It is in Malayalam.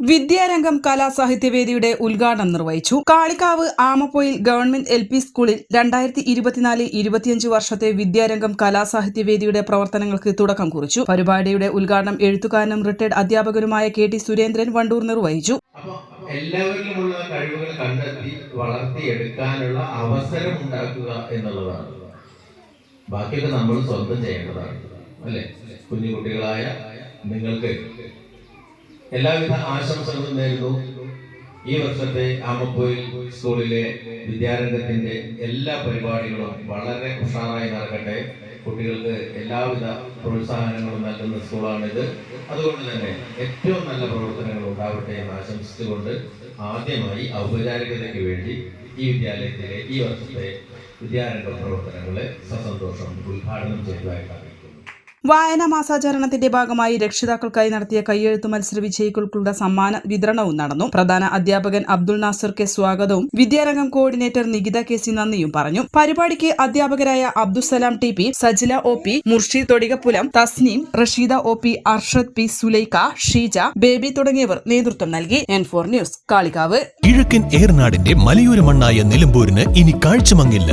Vidyarangam കലാസാഹിത്യവേദിയുടെ ഉദ്ഘാടനം നിർവഹിച്ചു. Kalikavu Amappoyil government L P സ്കൂളിൽ രണ്ടായിരത്തി ഇരുപത്തിനാല് ഇരുപത്തിയഞ്ച് വർഷത്തെ വിദ്യാരംഗം കലാസാഹിത്യവേദിയുടെ പ്രവർത്തനങ്ങൾക്ക് തുടക്കം കുറിച്ചു. പരിപാടിയുടെ ഉദ്ഘാടനം എഴുത്തുകാരനും റിട്ടയർഡ് അധ്യാപകനുമായ കെ ടി സുരേന്ദ്രൻ വണ്ടൂർ നിർവഹിച്ചു. എല്ലാവരിലുമുള്ള കഴിവുകൾ കണ്ടെത്തി വളർത്തിയെടുക്കാനുള്ള അവസരം ഉണ്ടാക്കുക എന്നുള്ളതാണ്. ബാക്കിയൊക്കെ നമ്മൾ സ്വന്തം ചെയ്യേണ്ടതാണ്. അല്ലെ? കുഞ്ഞു കുട്ടികളായ നിങ്ങൾക്ക് എല്ലാവിധ ആശംസകളും നേരുന്നു. ഈ വർഷത്തെ ആമപ്പൊയിൽ സ്കൂളിലെ വിദ്യാരംഗത്തിന്റെ എല്ലാ പരിപാടികളും വളരെ ഉഷാറായി നടക്കട്ടെ. കുട്ടികൾക്ക് എല്ലാവിധ പ്രോത്സാഹനങ്ങളും നൽകുന്ന സ്കൂളാണിത്. അതുകൊണ്ട് തന്നെ ഏറ്റവും നല്ല പ്രവർത്തനങ്ങൾ ഉണ്ടാവട്ടെ എന്ന് ആശംസിച്ചുകൊണ്ട് ആദ്യമായി ഔപചാരികതയ്ക്ക് വേണ്ടി ഈ വിദ്യാലയത്തിലെ ഈ വർഷത്തെ വിദ്യാരംഗ പ്രവർത്തനങ്ങളെ സസന്തോഷം ഉദ്ഘാടനം ചെയ്തതായിട്ട് അറിയിക്കുന്നു. വായനാ മാസാചരണത്തിന്റെ ഭാഗമായി രക്ഷിതാക്കൾക്കായി നടത്തിയ കയ്യെഴുത്ത് മത്സര വിജയികൾക്കുള്ള സമ്മാന വിതരണവും നടന്നു. പ്രധാന അധ്യാപകൻ അബ്ദുൾ നാസർ കെ സ്വാഗതവും Vidyarangam coordinator Nikita K C നന്ദിയും പറഞ്ഞു. പരിപാടിക്ക് അധ്യാപകരായ Abdussalam T P Sajila O P Murshid Thodikappulam Tasneem Rasheeda O P Arshad P Sulaikha Sheeja Baby തുടങ്ങിയവർ നേതൃത്വം നൽകി. N four news Kalikavu. കിഴക്കൻ ഏർനാടിന്റെ മലയോര മണ്ണായ നിലമ്പൂരിന് ഇനി കാഴ്ചമങ്ങില്ല.